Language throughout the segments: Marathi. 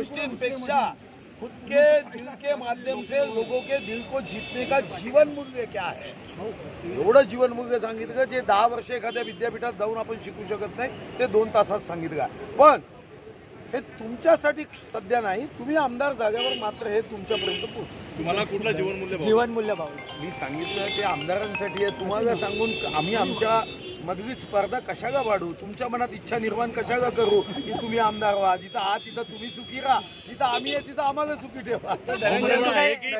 गोष्टींपेक्षा खुद के दिल के माध्यम से लोगों के दिल को जीतने का जीवन मूल्य क्या है? एवढं जीवन मूल्य सांगितलं जे दहा वर्ष एखाद्या विद्यापीठात जाऊन आपण शिकू शकत नाही ते दोन तासात सांगितलं. पण हे तुमच्यासाठी सध्या नाही तुम्ही आमदार जाग्यावर मात्र हे तुमच्यापर्यंत पोहोच तुम्हाला कुठलं जीवनमूल्य भाऊ? जीवन मूल्य भाऊ मी सांगितलं ते आमदारांसाठी आहे. तुम्हाला सांगून आम्ही आमच्या मधली स्पर्धा कशाला वाढू तुमच्या मनात इच्छा निर्माण कशाला करू? की तुम्ही आमदार व्हा. जिथं हा तिथं तुम्ही सुखी राहा. जिथं आम्ही आहे तिथं आम्हाला सुखी ठेवा. की?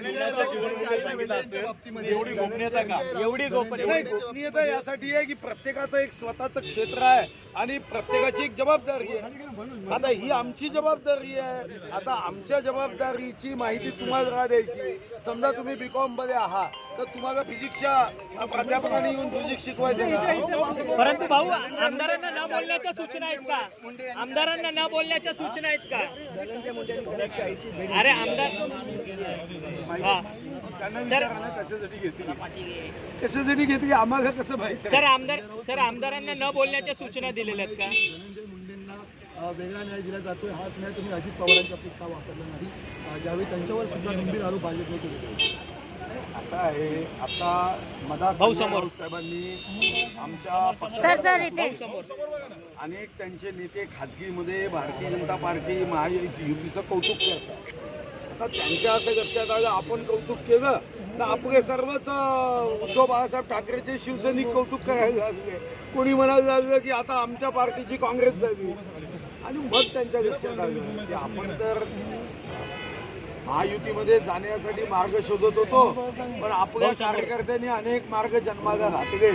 जीवनमूल्य एवढी गोपनीयता का? एवढी गोपनीयता. यासाठी आहे की प्रत्येकाचं एक स्वतःचं क्षेत्र आहे आणि प्रत्येकाची एक जबाबदारी आहे. आता ही आमची जबाबदारी आहे. आता आमच्या जबाबदारीची माहिती तुम्हाला का द्यायची. समजा तुम्ही बीकॉममध्ये आहात तर तुम्हाला फिजिक्सच्या प्राध्यापकांनी येऊन फिजिक्स शिकवायचं? परंतु भाऊ आमदारांना न बोलण्याच्या सूचना आहेत का? आमदारांना न बोलण्याच्या सूचना आहेत का? अरे आमदार हा. त्यांना सर- कशासाठी घेतली आम्हाला कसं माहिती सर आमदार सर आमदारांना न बोलण्याच्या सूचना दिलेल्या आहेत का? वेगळा न्याय दिला जातोय हाच न्याय तुम्ही अजित पवारांच्या बाबतीत का वापरला नाही. ज्यावेळी त्यांच्यावर सुद्धा गंभीर आरोप भाजपने केले असं आहे. आता मदा भाऊ समोर. साहेबांनी आमच्या अनेक त्यांचे नेते खाजगीमध्ये भारतीय जनता पार्टी महायुतीचं कौतुक करतात. आता त्यांच्या असं लक्षात आलं आपण कौतुक केलं तर आपले सर्वच उद्धव बाळासाहेब ठाकरेचे शिवसैनिक कौतुक करायला लागले. कोणी म्हणायला लागलं की आता आमच्या पार्टीची काँग्रेस झाली. आणि मग त्यांच्या लक्षात आलं. की आपण तर महायुतीमध्ये जाण्यासाठी मार्ग शोधत होतो पण आपल्या कार्यकर्त्यांनी अनेक मार्ग जन्माला घातले.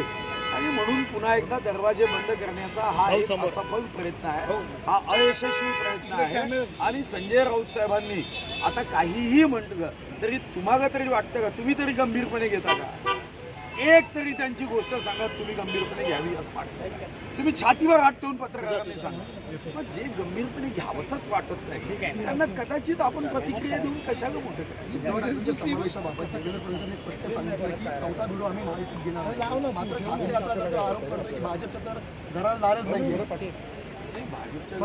आणि म्हणून पुन्हा एकदा दरवाजे बंद करण्याचा हा एक समोर. असफल प्रयत्न आहे. हा. अयशस्वी प्रयत्न आहे. आणि संजय राऊत साहेबांनी आता काहीही म्हटलं तरी तुम्हाला तरी वाटतं का? तुम्ही तरी गंभीरपणे घेता का? एक तरी त्यांची गोष्ट सांगा तुम्ही गंभीरपणे घ्यावी असं वाटतं. तुम्ही छातीवर हात ठेवून पत्रकारांनी सांगा. मग जे गंभीरपणे घ्यावंसंच वाटत नाही त्यांना कदाचित आपण प्रतिक्रिया देऊन कशाला मोठं समावेशाबाबत देवेंद्र फडणवीसांनी स्पष्ट सांगितलं की चौथा व्हिडिओ आम्ही महायुतीत घेणार. मात्र ठाकरे आता आरोप करतो की भाजपच्या तर घराला दारच नाही, भाजपच्या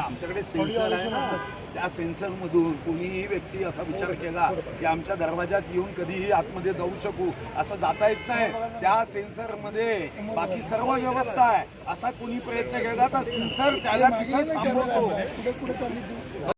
आमच्याकडे सेन्सर आहे ना. त्या सेन्सर मधून कोणीही व्यक्ती असा विचार केला की आमच्या दरवाजात येऊन कधीही आतमध्ये जाऊ शकू असं जाता येत नाही. त्या सेन्सरमध्ये बाकी सर्व व्यवस्था आहे. असा कोणी प्रयत्न केला तर सेन्सर त्याला तिथं थांबवतो.